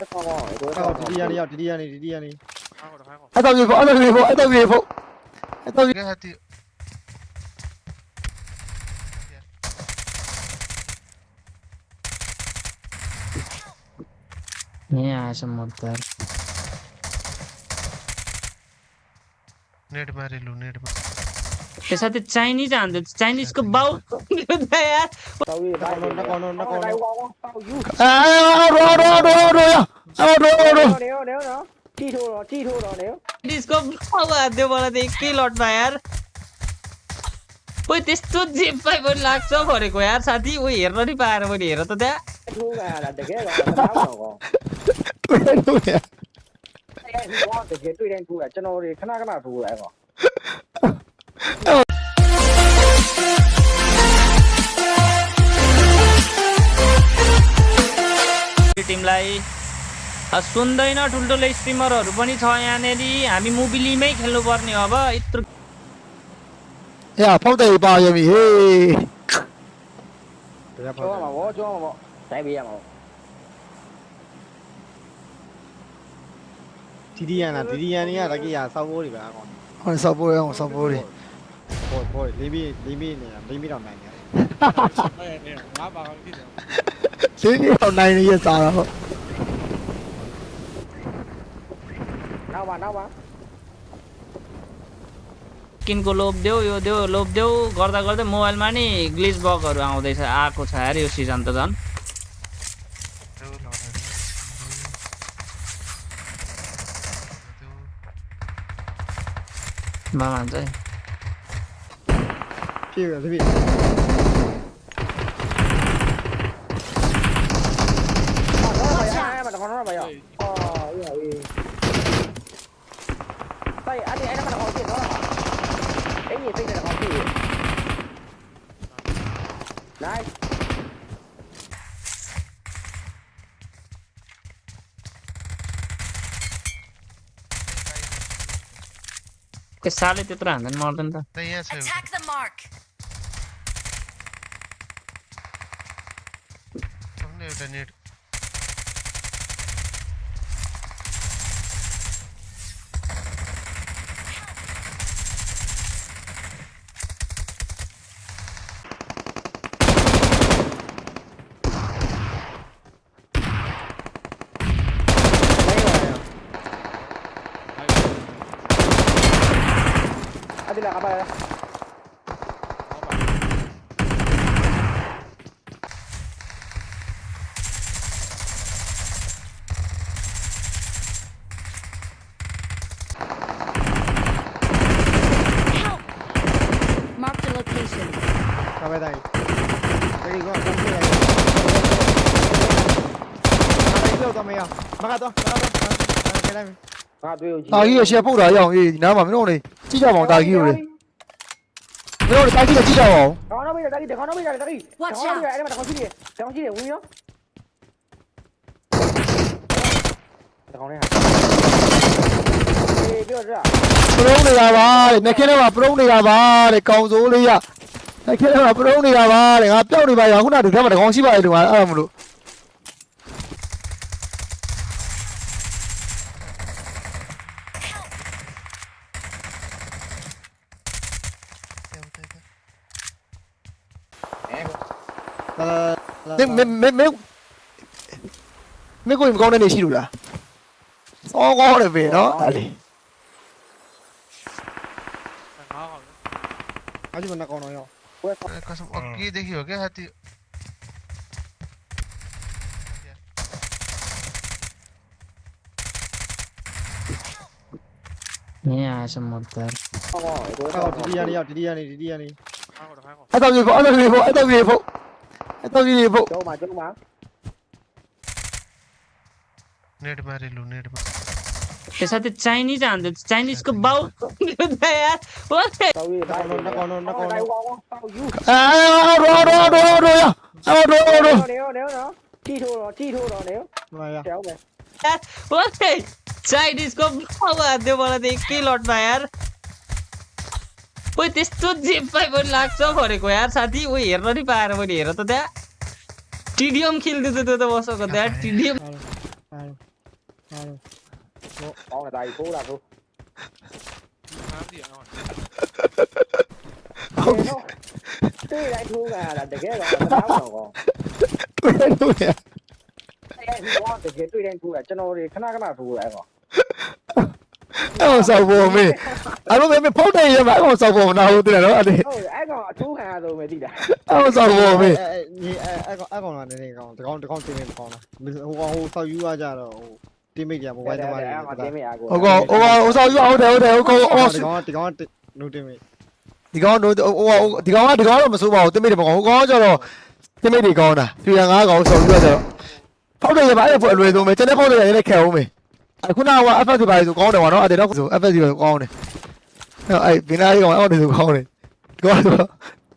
아 디디아니야 디디아니 디디아니 하고 하고 아따 위에 보 아따 위에 보 아따 위에 보 아따 위에 하티 ये आशम मुद्दर नेट मारे लो नेट मारे त्यो साथै चाइनिज हान्छ चाइनिजको बाउ चाइनिजको बाउ हान्थ्यो मलाई त एकै यार ओइ त्यस्तो जेपाइ पनि लाग्छ भनेको यार साथी ऊ हेर्न नि पाएर मैले हेर त त्यहाँ तिमीलाई सुन्दैन ठुल्ठुलो स्ट्रिमरहरू पनि छ यहाँनिर हामी मुबिलीमै खेल्नुपर्ने अब यत्रो 야 펑다 이봐 여미 예. cho mà bố cho mà bố tại bây giờ mà 디디야나 디디야니야 자기야 사보리 봐. 오늘 서보리 형 서보리. 보이 보이 리미 리미네 리미랑 나네. ဘောလေးပြီးလေးပြီးနေတာလေးပြီးတော့နိုင်တယ် လေးလေးတော့နိုင်ရစားတာဟုတ် နောက်ပါနောက်ပါ किनको लोभ देऊ यो देऊ लोभ देऊ गर्दा गर्दै मोबाइलमा नि ग्लिच बगहरू आउँदैछ आएको छ अरे यो सिजन त झन् देऊ लडा देऊ मामा हुन्छ है ဖြ साले त्यत्रो हान्दा नि मर्दैन त नहीं है सही Attack the mark. हमने एउटा net Ha dua uji. တာကြီးရရှယ်ပုတ်တာရအောင်အေးဒီနားမှာမင်းတို့လေကြည့်ကြပါအောင်တာကြီးကိုလေမင်းတို့လေတာကြီးကိုကြည့်ကြပါအောင် Kawan nak bila tadi, kawan nak bila tadi. Watch Kawan out. bila, ada mana kawan sini. Kawan sini, wui yo. Kawan ni. Eh, dia dah. ပရုံးနေတာပါတဲ့နှက်ခဲထဲမှာပရုံးနေတာပါတဲ့ကောင်စိုးလေးရနှက်ခဲထဲမှာပရုံးနေတာပါတဲ့ငါပျောက်နေပါရခုနကဒီထဲမှာတကောင်ရှိပါလေတူငါအဲ့ဒါမလို့ အဲ မင်းမင်းမင်းမင်းကိုမကောင်းတဲ့နေရှိလို့လားစောကောင်းတယ်ပဲနော်အဲ့လေ အကြီးမနကောင်တော့ရော कसम ओके देखियो क्या हाथी यहाँ आएछ mortar Kawan, itu ဟောဒီဒီရနေရောက်ဒီဒီရနေဒီဒီရနေ အဲ့တော့ပြေဖို့အဲ့တော့ပြေဖို့အဲ့တော့ပြေဖို့အဲ့တော့ပြေဖို့ Jauh mah, jauh mah. Net मारिलु तो ये वो चलो मार चलो मार नेट मार लो नेट मार के साथ चाइनीज़ आंदे चाइनीज़ को बाउ यार वो कौन है कौन कौन कौन आ रो रो रो रो आ रो रो रो ठीक हो रो ठीक हो रो ने यार वो चाइनीज़ को बाउ दे वाला देख के लौट ना यार ओ त्यस्तो जेपै पनि लाग्छ भनेको यार साथी। ऊ हेर्न नि पाएर मैले हेर त त्यहाँ। टिडिएम खेल्दै थियो त्यो त बसेको त्यहाँ टिडिएम 对人出来，对人出来，真的我看哪个哪出来个？ ကြရတာတကယ်တော့မသားတော့ကောတွေ့တယ်လို့ရအဲ့ဒီတော့တကယ်တွေ့တိုင်းထိုးတာကျွန်တော်တွေခဏခဏထိုးတာအဲ့ကောအဲ့ဆောက်ဖို့မေးအဲ့လိုမေးဖောက်တယ်ရမှာအဲ့ဆောက်ဖို့မနာဘူးတဲ့နော်အဲ့ဒီဟုတ်အဲ့ကောင်အထိုးခံရတော့မယ်သိလားအဲ့ဆောက်ဖို့မေးအဲညီအဲအဲကောင်အဲကောင်လာနေနေကောင်တကောင်တကောင်တင်နေမကောင်းလားဟိုကောင်ဟိုဆောက်ယူရကြတော့ဟိုတိမိတ်ကြမိုဘိုင်းသမားတွေအဲ့ကောင်တင်းမရကိုဟိုကောင်ဟိုကောင်ဟိုဆောက်ယူဟုတ်တယ်ဟုတ်တယ်ဟိုကောင်ဟိုဒီကောင်ဒီကောင်နုတိမိတ်ဒီကောင်တို့ဟိုဒီကောင်ကဒီကောင်ကတော့မစိုးပါဘူးတင်မိတယ်မကောဟိုကောင်ကကျတော့တင်မိတယ်ကောင်းတာပြရငါးကောင်ဆောက်ယူရကြတော့ဖောက်တယ်ရပါအဲ့ဖို့အလွယ်ဆုံးပဲကျွန်တော်ဖောက်တယ်ရလည်းခဲအောင်မေး အခုနက FS ပါဆိုကောင်းတယ်ကွာနော်အဲ့တော့ဆို FS ဆိုကောင်းတယ်အဲ့ဘင်းသားကြီးကောင်အဲ့ဒါဆိုကောင်းတယ်ဒီကောင်ဆို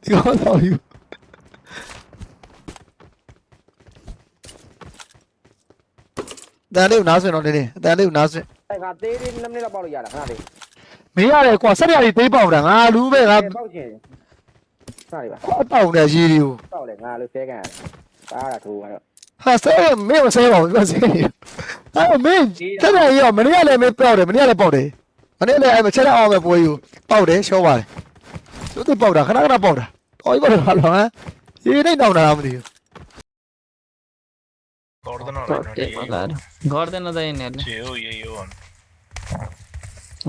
ဒီကောင်ဆောက်ယူတန်လေးကိုနားဆွင်တော့နေနေတန်လေးကိုနားဆွင်အဲ့ကသေးသေး2မိနစ်လောက်ပေါက်လို့ရတာခဏလေးမင်းရတယ်ကွာဆက်ရည်သေးပေါက်တာငါလူပဲငါပေါက်ချင်ခဏလေးပါအပေါက်နေရေးဒီကိုပေါက်လေငါလို့ဆဲကန်ပါတာထိုးကတော့ဟာဆဲမင်းမဆဲပါဘူးမဆဲနေ အဲ့မင်းဆက်ရည်ရောမနေ့ကလည်းမင်းပေါက်တယ်မနေ့ကလည်းပေါက်တယ်မနေ့လည်းအဲ့မချက်ရအောင်ပဲပွဲယူပေါက်တယ်ရှောပါတယ်သူတို့ပေါက်တာခဏခဏပေါက်တာတော်ပြီပါတော့ဟမ်ရေးနေတော့တာမသိဘူး गर्दैन गर्दैन त यिनीहरूले जे हो यही हो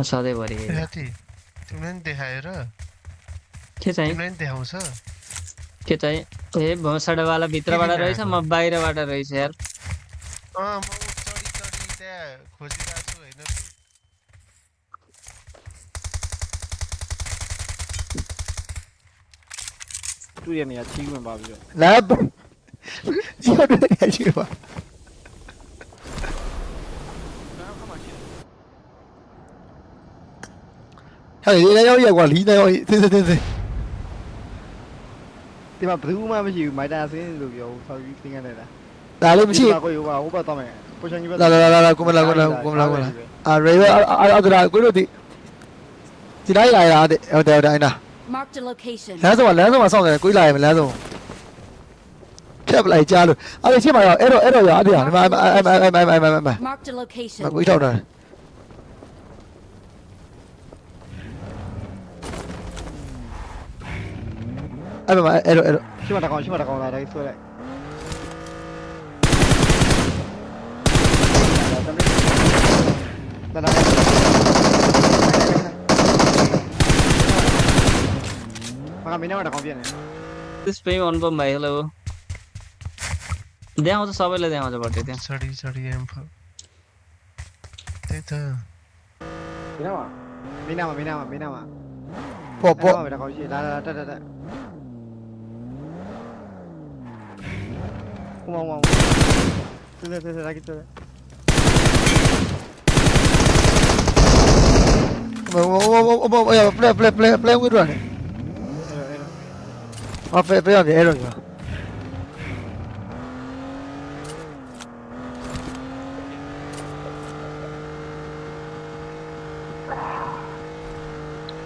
सधैँभरि ए साथी तिमीलाई नि देखाएर के चाहिँ तिमीलाई नि देखाउँछ के चाहिँ ए भौँसाडावाला भित्रबाट रहेछ म बाहिरबाट रहेछ यार अँ म ऊ चढी चढी ખુશીદાર છું એનો શું 注意你的亲吻吧，不是？来吧，要这点去吧。他人家要越过离的要，对对对对。对吧？不是我们不是买单生意都要，他应该来了。哪里不去？我有吧，我不倒霉。കുമല കുമല കുമല കുമല ആ ഡ്രൈവർ അതിലാ കുരുത്തി തിരായി ആയിരാ അതെ അതെ അതെ അതിനാ lái rồi lái rồi mà xong rồi quỹ lại mà lái rồi chép lại cha rồi à đây chép mày rồi rồi rồi rồi đi à mày mày mày mày mày mày mày mày mày quỹ đâu rồi ai mà mày rồi rồi chép mày đặt con chép mày đặt con lại đây xuôi lại De la no me a Mira. Mira, mira, mira, va. 플레이 플레이 플레이 플레이 위로 하네 아 플레이 플레이 하네 에러죠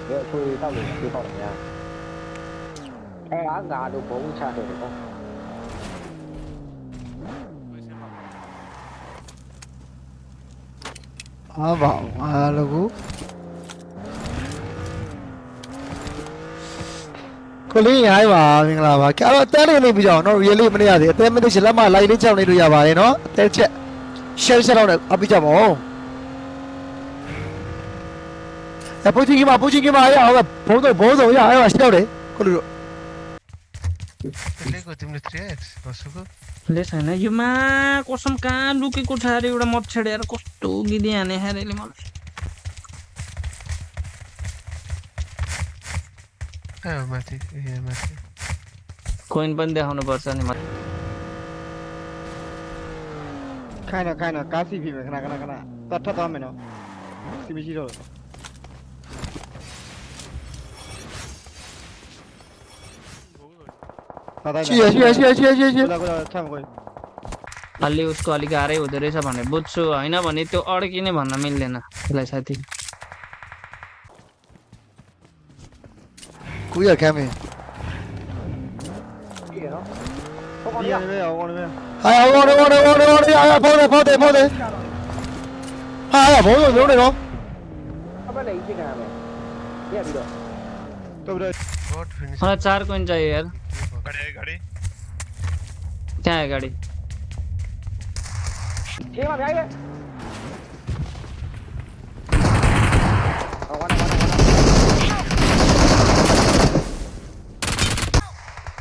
내가 소리 따로 그 사람이야 애가 나도 보호차 해야 아, 봐, 아, 라고. ကိုလေးရင်ဟိုင်းပါမင်္ဂလာပါအဲ့တော့အသေးလေးနေပြီးကြအောင်နော် really မနေရသေးအသေးမသိချင်လက်မလိုက်လေးကြောင်နေလို့ရပါတယ်နော်အသေးချက် share ချက်တော့လည်းအပြီးကြပါဦးအပူချင်းကမပူချင်းကမရအောင်ဘုံတော့ဘုံတော့ရအဲ့ပါရှောက်တယ်ကိုလူတို့ Λίγο την μητρία έτσι, να σου πω. Λες ανέ, γιουμά, κόσαμ κάλου και κουτσάρι, ουρα μότσερε, αρκοστούγι, διανέ, χαρέλη μόλις. माथि यहाँ माथि। कोइन पनि देखाउनु पर्छ नि खाइन खाइन काशी भी खाना खाना खाना। तट्ठा त मेन सिमी जिरो उसको अलिक गाह्रै हुँदो रहेछ भनेर बुझ्छु होइन भने त्यो अड्किने भन्न मिल्दैन त्यसलाई साथी। 구야 हाँ, चार कौन चाहिए यार। घड़ी घड़ी क्या है गाड़ी? छह में आएगा।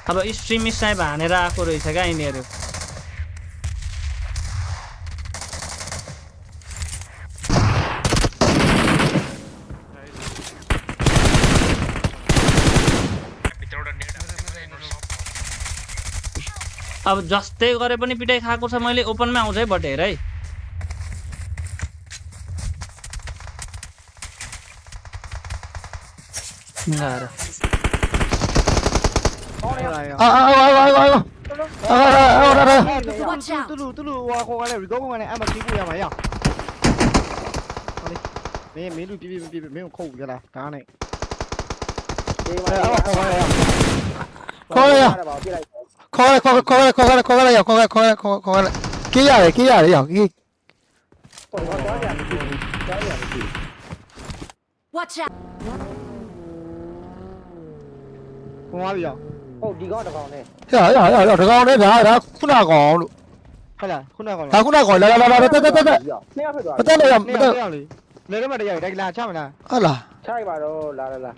अब स्ट्रिम स्नाइप हानेर आएको रहेछ क्या यिनीहरू। अब जस्तै गरे पनि पिटाइ खाएको छ मैले ओपनमै आउँछ है बट हेर है गएर လာရအာအာအာအာအာအာအာအာ Watch out တူလူတူလူဟိုခေါ်ကလည်း recall ကလည်းအမကြီးကိုရမှာရဟောလေမင်းမင်းလူပြပြပြပြမင်းကိုခုတ်ကြလားဒါနဲ့ဒီအဲမှာအော်ခေါ်ကလည်းခေါ်ရပါပြလိုက်ခေါ်ရခေါ်ခေါ်ခေါ်ခေါ်ခေါ်ရခေါ်ခေါ်ခေါ်ခေါ်ကေးရတယ်ကေးရတယ်ရောက်ကေးဟိုတော့ကြားရမရှိဘူးကြားရမရှိဘူး Watch out! ကိုသွားပြီရော ဟုတ်ဒီကောင်းတစ်ကောင်နဲ့ရရရရတကောင်နဲ့ဒါဒါခုနကောင်လို့ဟုတ်လားခုနကကောင်ဒါခုနကောင်လာလာလာတက်တက်တက်တက်နှစ်ယောက်ဖြစ်သွားမတက်လို့ရမနေတက်ရလေလေတော့မတရားတိုက်လာချမလားဟုတ်လားချိုက်ပါတော့လာလာလာ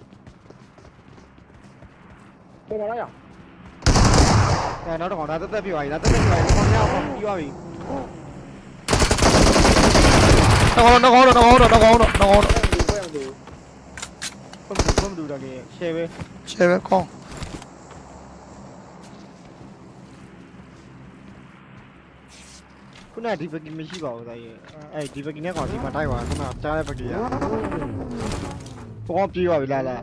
ပြန်လာရအောင်အဲနောက်တော့ကောင်ဒါတက်တက်ပြပါပြီဒါတက်တက်ပြပါပြီခေါင်းရအောင်ပြီးသွားပြီတကောင်တကောင်တကောင်တကောင်တကောင်ဒီပွဲမတူဘုံဘုံဒူတော့လေ share ပဲရှယ်ပဲကောင်း ခုနဒီဘက်ကမရှိပါဘူးဒါကြီးအဲ့ဒီဘက်ကနဲ့ကောင်ဒီမှာတိုက်ပါခုနကြားတဲ့ဘက်ကကြီးဘောပြေးပါပြီလားလား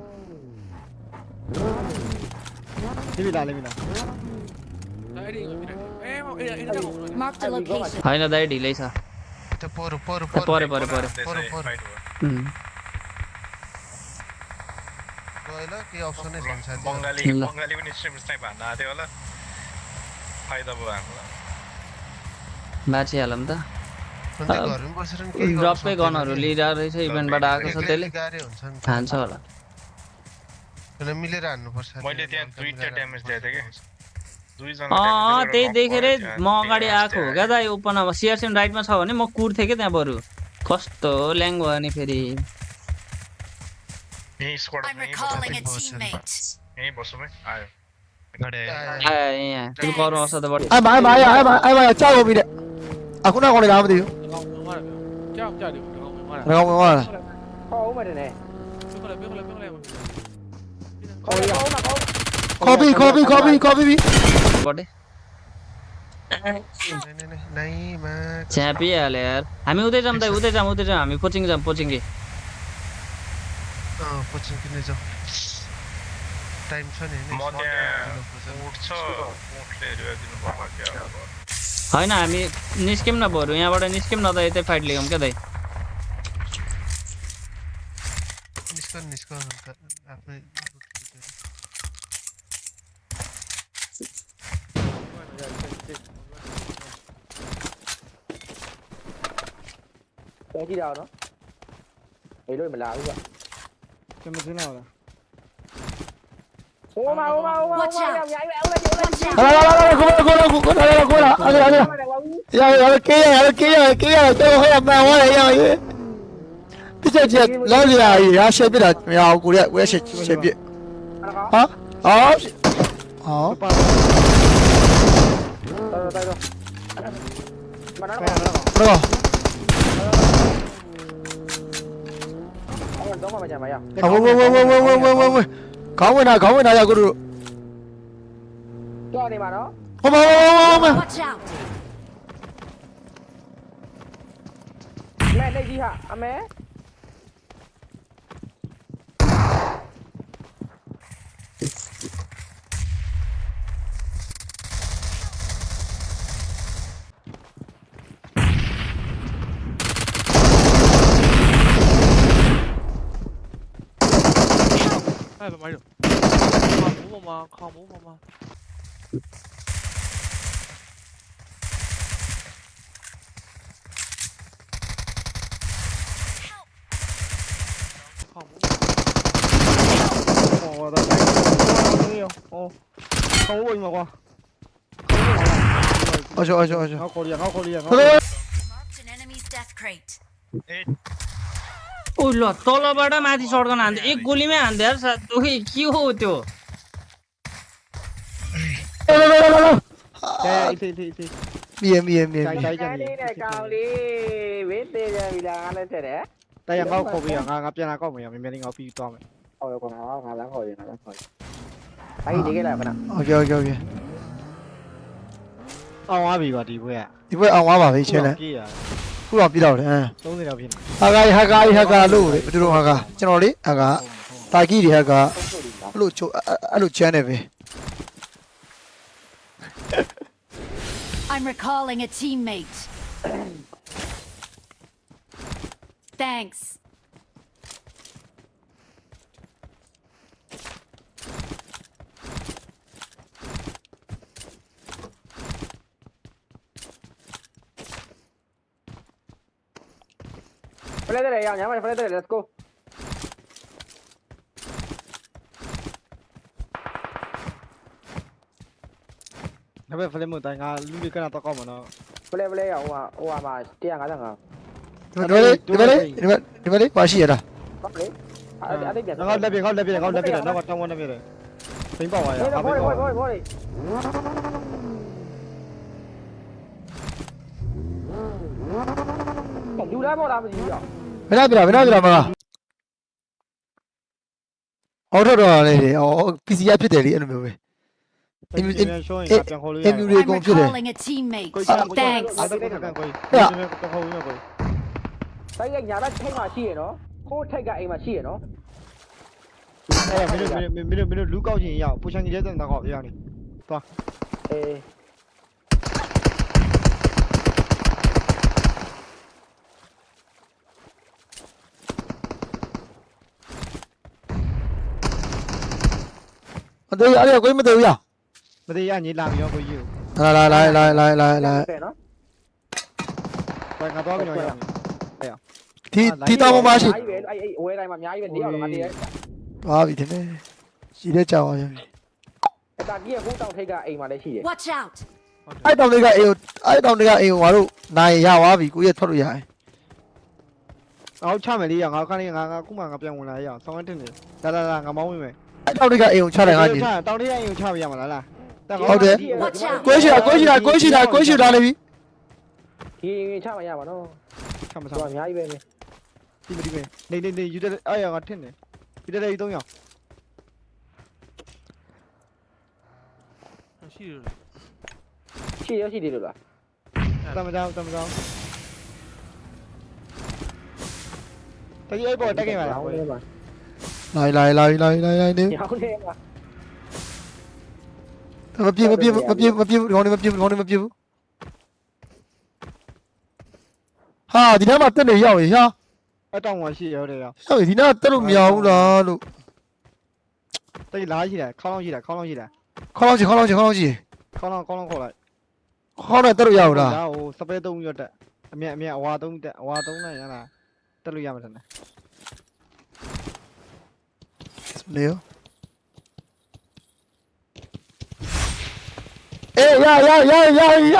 ဒီပြီလားလေမလား အဲ့ဒီကိုပြတယ်အဲမအဲ့အဲ့တော့ Marked a location. होइन दाइ ढिलै छ Ito poro poro पऱ्यो poro. पऱ्यो पऱ्यो Poro poro. उम्, गयो के अप्सन बाँचिहालौँ त ड्रपै गनहरू लिइरहेको रहेछ इभेन्टबाट आएको छ त्यसले खान्छ होला अँ त्यही देखेर म अगाडि आएको हो क्या दाइ ओपनमा सिआरसिएम राइटमा छ भने म कुर्थेँ क्या त्यहाँ बरु कस्तो ल्याङ भयो नि फेरि အခုနကောင်လေးလားမသိဘူး။ကောင်ဝင်သွားတယ်ဗျ။ကြောက်ကြောက်တယ်ဗျ။ကောင်ဝင်သွားတယ်။ဒါကောင်ဝင်သွားလားခေါ်ဦးမယ်တဲ့ပြုတ်ခလဲပြုတ်ခလဲပြုတ်ခလဲခေါ်ရအောင်ခေါ်ခေါ်ပြီးခေါ်ပြီးခေါ်ပြီးခေါ်ပြီးပြီဘောဒီ नाही नाही नाही नाही मॅच चॅपी आले यार आम्ही उद्या जमताय उद्या जाम उद्या जाम आम्ही कोचिंग जाम कोचिंग घे कोचिंग किती जाऊ टाइम छान आहे नाही. मग त्या उठचं उठले रे, अजून बाबा क्या बाबा. होइन हामी निस्क्यौँ न बरु यहाँबाट निस्क्यौँ न त यतै फाइट लिगौँ क्या दाई निस्क निस्क आफ्नै Uma, uma, uma. Watch out. Watch out. Không, không, không, không, không, không, không, không. ခေါင်းဝင်တာခေါင်းဝင်တာရကိုတို့တော့နေပါတော့ဟောမဟောမ Watch out! အမဲလက်ကြီးဟာအမဲ 外边玩手吗？靠母母吗？好我的哦看不过你的话好久好久好久好火力好火力好 an enemy'sdeathcrate ओ ल तलबाट माथि सड्कन हान्थ्यो एक गोलीमै हान्थ्यो यार साथ के हो त्यो Bien, bien, bien. bien. တိုက်ကြနေတယ်ကောင်လေးဝင်းသေးတယ်ဗီလာကလည်းတက်တယ်တိုင်ရမောက်ခေါ်ပြီးတော့ငါငါပြန်လာကောက်မယ်ရမြန်မြန်လေးငါပြီးသွားမယ်ဟောရကောင်ငါငါလည်းခေါ်ရငါလည်းခေါ်ရအဲ့ဒီကြီးလာခဏ Ok, ok, ok. အောင်သွားပြီပါဒီဘွဲကဒီဘက်အောင်သွားပါပြီရှင်းလဲ ကြည့်ရ ခုတော့ပြတော့တယ်အမ် 30လောက်ဖြစ်နေ ဟာကာဟာကာဟာကာလို့ဘယ်သူတို့ဟာကာကျွန်တော်လေဟာကာတာကီတွေဟာကာ ဆုံးလို့လား အဲ့လိုချိုအဲ့လိုချမ်းနေပဲ I'm recalling a teammate. Thanks. ဖလက်တယ်ရအောင်ညာမဖလက်တယ် let's go ဒါပေမဲ့ဖလင်းမတိုင်ငါလူလေးကတော့ကောက်မှာနော်ဖလက်ဖလက်ရဟိုဟာဟိုဟာမှာ155ဒီဘက်လေဒီဘက်လေဒီဘက်ဒီဘက်လေပါရှိရတာဟုတ်လေအဲ့ဒါအဲ့ဒါပြန်ငါလက်ပြငါလက်ပြငါလက်ပြတော့တောင်းဝန်းလက်ပြတယ်ဘိန်းပေါက်သွားရဟေးငါဘိဘောန်းလေပေါက်ဘောလေဘောလေလူလားပေါ်လားမသိဘူးရောဘယ် နာပြတာဘယ်နာပြတာမလားအော်တော့တော့လေအော် PC ရဖြစ်တယ်လေအဲ့လိုမျိုးပဲအင်မြူရှောင်းရင်ပြန်ခေါ်လို့ရအင်မြူတွေ I'm ကုန်ဖြစ်တယ် recalling a teammate. ကိုကြီးကိုကြီး Thanks. အဲ့ဒါကကန်ကိုကြီးပြန်ခေါ်လို့ရကိုတိုက်ရညာဘက်ထိတ်မှရှိရနော်ကိုထိတ်ကအိမ်မှာရှိရနော်အဲ့မင်းတို့မင်းတို့မင်းတို့လူကောက်ချင်းရအောင်ပူချန်ကြီးတဲ့တဲ့တော့ရအောင်အေး မသေးရအဲ့ကိုမသေးဘူးရ မသေးရညီလာပြီးတော့ကိုကြီး လာလာလာလာလာလာလာ တယ်နော် ကိုငါတော့ပြောရအောင် ဒီဒီတောင်ပေါ်မှာရှိ အဲ့အဲ့အဲ့ဝဲတိုင်းမှာအများကြီးပဲတယောက်တော့ငါတည်းရဲ့ ပါပြီတဲ့ရှိတဲ့ကြောင်ပါပြီ အဲ့ဒါကြီးကဟိုးတောင်ထိတ်ကအိမ်မှာလည်းရှိတယ် Watch out. အဲ့တောင်တွေကအေးအဲ့တောင်တွေကအေးငါတို့နိုင်ရသွားပြီကိုရထွက်လို့ရတယ် အောက်ချမယ်လေးရငါခါလေးငါငါခုမှငါပြန်ဝင်လာရအောင်ဆောင်းတင်နေလာလာလာငါမောင်းဝင်မယ် အဲ့ တောင်တွေကအေးကိုချတယ်ငါညီ တောင်းတရရင်ချပြရမှာလားလား ဟုတ်တယ် ကိုရှိတာကိုရှိတာကိုရှိတာကိုရှိတာလေပြီ ဒီချမရပါနော် ချမ သူ စား ကအများကြီးပဲနေ ဒီမဒီမနေနေနေယူတဲ့အဲ့ရငါထင်တယ်ယူတဲ့လေး3ယောက် ရှိတယ် ရှိရရှိတယ်လို့လား တမတောင်းတမတောင်းတကြီးအဲ့ပေါ်တက်ခဲ့ပါလား ညောင်းနေမှာ 来来来来来来နေ ညောင်းနေမှာ မပြေမပြေမပြေမပြေခေါင်းနေမပြေခေါင်းနေမပြေဘူးဟာဒီနားမှာတက်နေရောက်ရေဟာ အတောင်ဝရှိရောက်တယ်ရော ရောက်ရေဒီနားတက်လို့မရဘူးလားလို့ တကြီးလားရှိတယ်ခေါင်းလောင်းရှိတယ်ခေါင်းလောင်းရှိတယ် ခေါင်းလောင်းချီခေါင်းလောင်းချီခေါင်းလောင်းချီ ခေါင်းလောင်းခေါင်းလောင်းခေါ်လိုက် ခေါင်းနဲ့တက်လို့ရဘူးလား ဒါဟိုစပယ်3ရွတ်တက်အမြက်အမြက်အဝါ3တက်အဝါ3နဲ့ရလားတက်လို့ရမှာတယ် နေရောအေးရရရရရ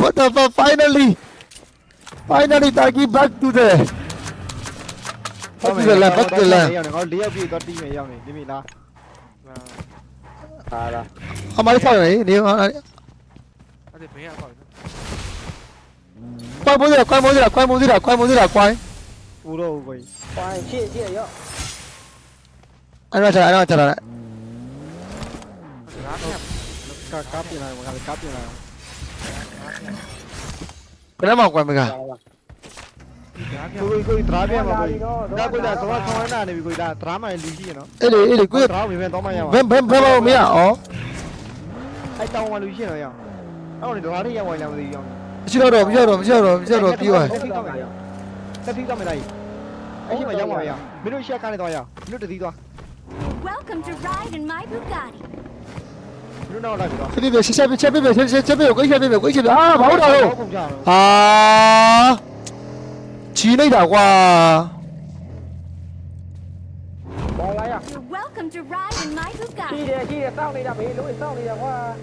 What the fuck finally finally Taki back to the back to the land back to the land ရောက်နေငါ၄ယောက်ပြည့်တော့တီးမယ်ရောက်နေဒီမိလား ဟာလား အမလေးဆောက်နေနေဟာ အဲ့ဒီဘယ်ရပါ့လဲ ကွိုင်းမိုးစရာကွိုင်းမိုးစရာကွိုင်းမိုးစရာကွိုင်းမိုးစရာကွိုင်း ဘူးတော့ကိုကြီး ဟိုင်းရှိရှိရော အဲ့တော့ချာအဲ့တော့ချာလာ ဒါက ကာကားပြင်လာတယ်ငါကားပြင်လာတယ် ဘယ်မှာကွိုင်းမက ဒါက ကိုကိုကိုဒရာပြမှာကိုကြီးဒါကိုဒါဆောင်းဆောင်းနေတာနေပြီကိုဒါဒရာမှလူရှိရ anh ơi chờ lại cáp như này mà cái cáp như này cái đó mọc quay mình à कोई कोई त्राम है कोई ना कोई दा सवा Cái này ने कोई दा त्राम है लूजी है ना एले एले कोई त्राम में तो मैं यार बम बम बम मैं यार à? ai tao mà lúi rồi à tao này đó đi ra ngoài làm gì không chưa rồi chưa rồi chưa rồi chưa rồi tiêu rồi tao thích tao mày này. Anh mà ra ngoài à? Mấy đứa xe cái này to à? Mấy đứa tự đi to Welcome to ride in my Bugatti. Şunu ne Şu dibine şey bir şey bir şey şey şey yok şey bir şey bir ha bảo đâu? À. Chí này đã qua. À? You're welcome to ride in my Bugatti. Chi đi chi đi sau này đã bị lỗi sau này đã qua.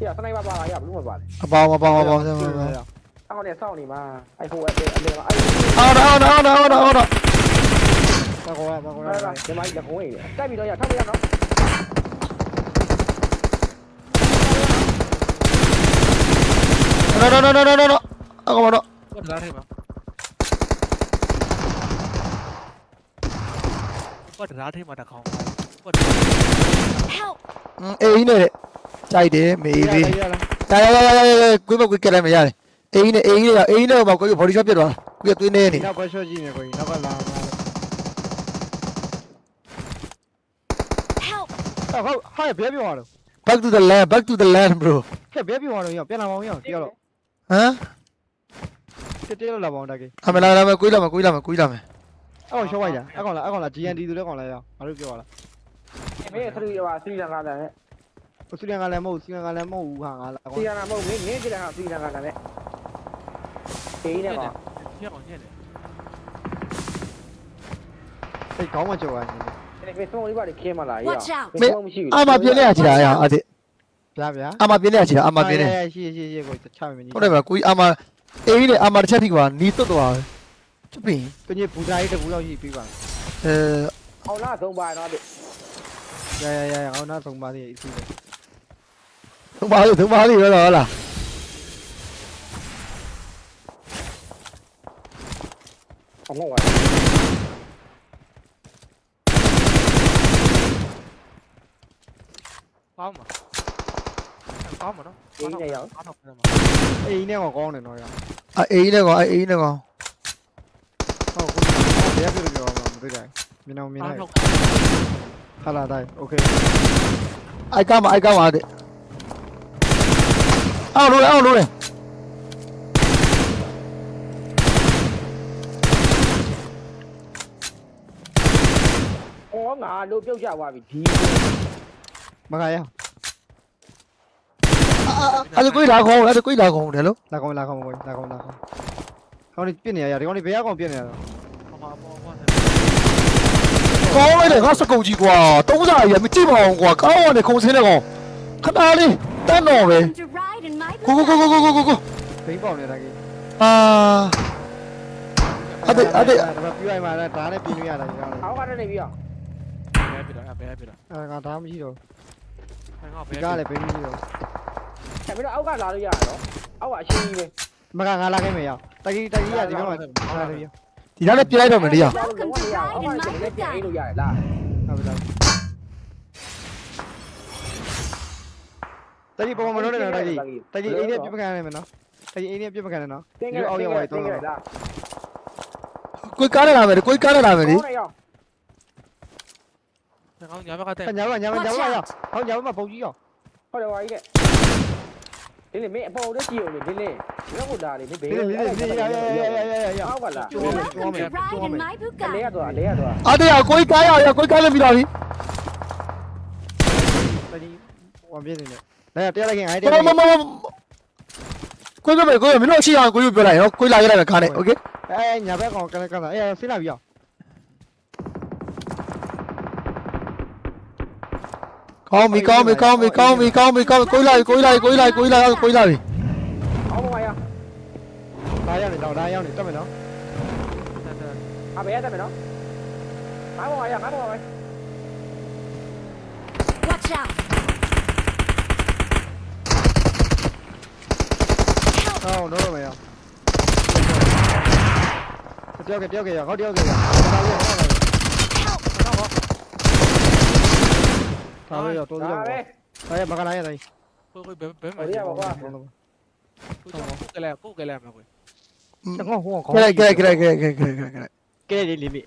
Kìa, à, sau này bà bà lại gặp lúc mà bà À bao mà bao mà bao mà bao Tao này sau này mà Ai hô em đây em đây mà Ai hô Out out out out out out 나 거야 나 거야 나 내 말이 나 공이 Cái 야 탑이야 너 No, no, đó. no, no, no, no. Ako mo, no. Wala rin ba? Quật ra thêm mà đặc không? Quật. Ê này. Chạy đi, mày đi. Chạy đi, đi, đi, quý bà quý kia này mày ra này. Ê này, ê này, ê này mà có cái body shop biết rồi. Quý tôi nè này. Nó có số gì nè quý, nó có làm. ဟုတ်ဟာဘယ်ပြောရတော့ back to the land back to the land bro ခက်ဘယ်ပြောရတော့ပြန်လာပါအောင်ရပြောတော့ဟမ်တက်တက်လာပါအောင်တကေအမလာလာမကိုယ်လာမကိုယ်လာမကိုယ်လာမအဲ့ကောင်ရှော့လိုက်တာအဲ့ကောင်လာအဲ့ကောင်လာ GND ဆိုတဲ့ကောင်လာရငါတို့ပြောရလားမင်းသတိရပါစီလန်ကလည်းစူလန်ကလည်းမဟုတ်စူလန်ကလည်းမဟုတ်ဘူးဟာငါလာကောင်စီလန်ကမဟုတ်မင်းငင်းကြည့်တယ်ဟာစီလန်ကလည်းအေးနေပါညက်အောင်ညက်တယ်စိတ်ကောင်းမှကြော်ရနေဒီ မင်းဆုံးလေးပါခင်းမလားရ Watch out! မရှိဘူးအမပြင်းနေရချတာရအဲ့ဒီဗျာဗျာအမပြင်းနေရချတာအမပြင်းနေရှိရှိရှိကိုချမင်းကြီးဟုတ်တယ်မလားကိုကြီးအမအေးနဲ့အမတစ်ချက်ထိကွာနီးတွတ်သွားချပင်းကိုကြီးဘူသားကြီးတဘူးလောက်ရှိပြီးပါအဲအောင်လားဆုံးပါတော့ဒီရရရရအောင်နောက်ဆုံးပါသေးအစီအစဉ်သုံးပါလို့သုံးပါလို့ရောလားအောင်ဟုတ်ပါ ကောင်းမှာကောင်းမှာနော် အေးနေရအောင် ကောင်းတော့ပြန်မှာ အေးနဲ့ကောကောင်းတယ်နော်ရ အေးနဲ့ကောင်အေးနဲ့ကောင် ဟုတ်ကိုဘယ်ပြောပြောမှာမသိတယ်မြင်အောင်မြင် ကော လို င်း က် တော့ ဟာလာတိုင်းโอเค အိုက်ကမအိုက်ကမတဲ့အော်လို့အော်လို့ ဩငါလို့ပြုတ်ကြသွားပြီဒီ မခါရအဲ့ဒါကိုလာခေါင်းအဲ့ဒါကိုလာခေါင်းတယ်လို့လာကောင်းလာကောင်းကိုလာကောင်းလာကောင်းဟောဒီပြစ်နေရဒီကောင်ဒီဘယ်ကောင်ပြစ်နေရတော့အမအမောဘာကောင်းလိုက်တယ်ငါစကုတ်ကြီးကွာသုံးစားရမကြည့်ပါအောင်ကွာကောင်းရတယ်ခုံစင်းတဲ့ကောင်ခဏလေးတန်းတော့ပဲ Welcome to ride in my ကိုကိုကို Bugatti. ကိုကိုကိုကိုဘိန်းပေါက်နေတာကြီးအာအဲ့ဒါအဲ့ဒါဒါပြိုင်မှာဒါနဲ့ပြင်းရတာကြီးကောင်အောက်ကနေပြီးတော့ဘယ်ပြတာဘယ်ပြတာအဲငါဒါမရှိတော့ ငါဘဒီယ်ကားလည်းဘိန်းမရှိတော့အဲ့ပြီးတော့အောက်ကလာလို့ရတော့အောက်ကအရှင်းကြီးပဲမကငါလာခဲ့မယ်ရတကြီးတကြီးရဒီကောင်မှာလာတယ်ရဒီလားလည်းပြလိုက်တော့မယ်တရားအောက်ကလည်းပြန်အိလို့ရတယ်လားဟုတ်ပြီတကြီးပေါ်မလို့တယ်နော်တကြီးတကြီးအိမ်နဲ့ပြပကန်ရမယ်နော်တကြီးအိမ်နဲ့ပြပကန်ရနော်တင်းဒီကအောက်တင်းရောက်ကသွားတင်းကတော့လားကိုကားရလာမယ်ကိုကားရလာမယ်လေဟုတ်ရအောင် ငါညာဘက်ကတဲ့ ညာမညာမညာ Watch မရ out! ဟောညာမပုံကြီးရော ဟုတ်တယ်ဝါကြီးကဒီလေမင်းအပေါ်တော့ကြည့်အောင်လေဒီလေရောက်ကိုလာလေဒီဘေး ဒီဒီဒီရရရရရရရ အောက်ကလာ Welcome to ride in my အလေးရ Bugatti. တော့အလေးရတော့ အားတရားကိုကားရရကိုကားလည်းပြီးတော့ပြီ တကြီးဟောပြနေတယ်ဒါတရားလိုက်ခင်အိုင်တ မမမကိုကပဲကိုမင်းတို့ရှိအောင်ကိုပြောလိုက်ရောကိုလာရလိုက်မယ်ကားနဲ့โอเค အဲညာဘက်ကောင်ကလည်းကလာအဲဆေးလာပြီရော ကောင်း con mì con mì con mì con mì con mì con cúi lời cúi lời cúi lời cúi lời cúi lời đây em để đầu đây em để cho mày nó à bé cho mày nó má bò mày à má bò mày watch out. Đâu nó rồi mày à kìa kìa kìa kìa có điêu kìa. ဒါရတော့တော့ ဒါပဲ ဒါရမကလာရတိုင်း ကိုကိုဘယ်ဘယ်မှာ ဟိုရပါကွာ ကိုကလည်းကိုကလည်းမှာကို တကောဟောကော ကဲကဲကဲကဲကဲကဲကဲ ကဲလေးလေးလေး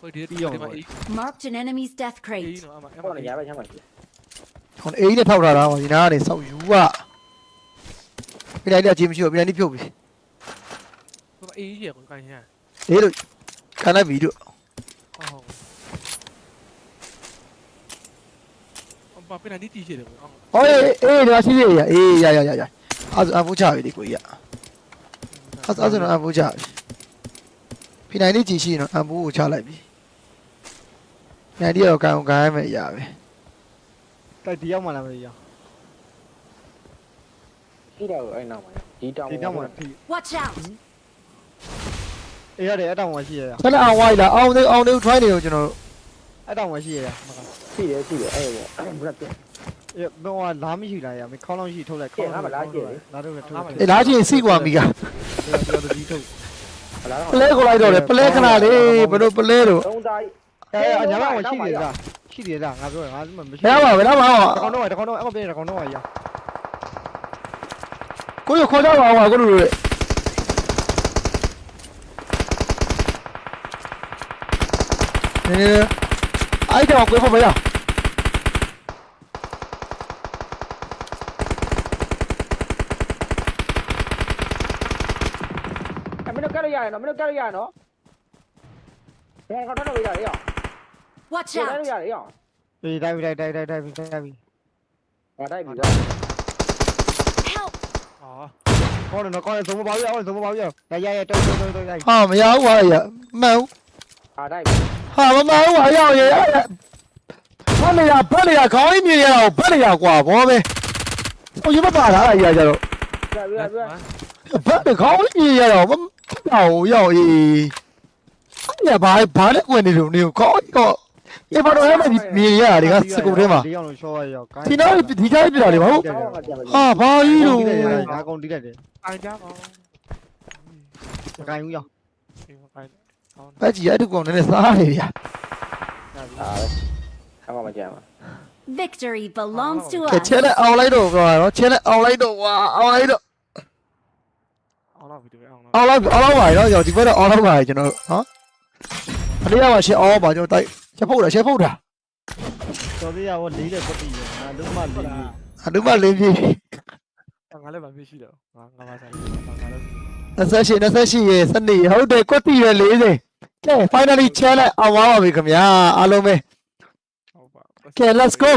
ကိုဒီဒီမှာအေး Marked an enemy's death အေး crate. နော်အမအ ဟော မ နေရပဲချမ်းပါ ဟိုအေးနဲ့ထောက်ထားတာဟောဒီနားကနေစောက်ယူอ่ะပြလိုက်တဲ့အချင်းမရှိဘူးပြလိုက်နေဖြုတ်ပြီ ကိုအေးကြီးကိုကန်ရ လေးလို့ခံလိုက်ပြီတို့ ဟုတ် ဟုတ်ဘာပြန်နေတီးရှိတယ်ကိုအောင်ဟောအေးအေးဒါရှိသေးရအေးရရရရအဲ့အဖူးချပြီဒီကိုကြီးอ่ะအဲ့အဲ့ဆိုတော့အဖူးချပြီပြလိုက်နေကြည့်ရှိရင်တော့အဖူးကိုချလိုက်ပြီနိုင်ဒီရောကန်ကန်ရမယ်ရပဲတိုက်ဒီရောက်မှလာမလို့ရရှိတယ်အဲ့နောက်မှာဒီတောင်ဒီရောက်မှထိ Watch out! အေးရတယ်အဲ့တောင်မှရှိရရဆက်လက်အောင်ဝိုင်းလာအောင်သေးအောင်သေး try နေကိုကျွန်တော်တို့အဲ့တောင်မှရှိရရမက ရှိတယ်ရှိတယ်အဲ့ပေါ့ဘရက်ပြန်အေးဘောကလာမရှိလားရမခေါင်းလုံးရှိထုတ်လိုက်ခေါင်းလာတော့ထုတ်အေးလားချင်းစီကွာမိကပြောတော့ဒီထုတ်လာပလဲကိုလိုက်တော့လေပလဲခဏလေးဘယ်လိုပလဲတော့သုံးသားအဲအညာမရှိတယ်လားရှိတယ်လားငါပြောငါမရှိဘယ်ပါဘယ်တော့မှတကောင်တော့တကောင်တော့အဲ့ကောင်ပြနေတကောင်တော့ရကိုရခေါ်ကြပါအောင်ကိုတို့နေအို ấy cho một cái không bây giờ. Em mới được cái dài nó mới được cái dài nó. Con nó bây giờ đấy à watch out. bây giờ đấy à đây đây đây đây đây đây đây. Ở đây mình ờ. rồi ờ. con nó con xuống bao nhiêu con xuống bao nhiêu đây đây tôi tôi tôi đây. À mày áo quá vậy mèo ở đây ပါဘူးရရရတုံးတုံးတုံးတုံးရဟာမရဘူးဟာရမှန်ဟာတိုက်ပြီဟာမမှန်ဘူးဟာရောက်ရဘတ်နေရဘတ်နေရခေါင်းကြီးမြင်ရတော့ဘတ်နေရကွာဘောပဲဟိုရမပါလားအရာကြတော့ပြပြပြဘတ်ခေါင်းကြီးမြင်ရတော့မဟုတ်ရောက်အေးအဲ့ဘာဘာလဲဝင်နေလို့နေခေါင်းကောအေးဘာတော့အဲ့မှာမြင်ရတာဒီကစကူထဲမှာဒီအောင်လို့ရှော့ရရောက်ဒီနောက်ဒီတိုင်းပြတာလေမဟုတ်ကောင်းကပြန်ပြီဟာဘာကြီးလို့ငါကုန်တီးလိုက်တယ်အိုင်ကြပါမကိုင်းဘူးရောက်ဒီမကိုင်း ကောင်း ဘတ်ကြီးအဲ့ဒီကောင်နည်းနည်းစားနေဗျာ ဟာပဲအကောင်မကြမ်းပါ Victory belongs to ကဲ us. ချဲလက်အောင်လိုက်တော့ပြောရတော့ချဲလက်အောင်လိုက်တော့ဝါအောင်လိုက်တော့ အောင်တော့ဗီဒီယိုအောင်တော့ အောင်လိုက်အောင်လိုက်ပါရောဒီဘက်တော့အောင်လိုက်ပါကျွန်တော်ဟမ်အလေးရပါရှင်းအောင်ပါကျွန်တော်တိုက်ချက်ဖုတ်တာချက်ဖုတ်တာ တော်သေးရဟောလေးတဲ့ပတ်တီရငါလုံးမလေး အတူမလေးပြေး ငါလည်းဗမရှိတော့ငါငါပါဆိုင်ငါလည်း 28 28ရေစနေဟုတ်တယ်ကွက်တီရ40 ကဲ finally challenge အောင်ပါပါပြီခင်ဗျာအားလုံးပဲ ဟုတ်ပါ ကဲ let's go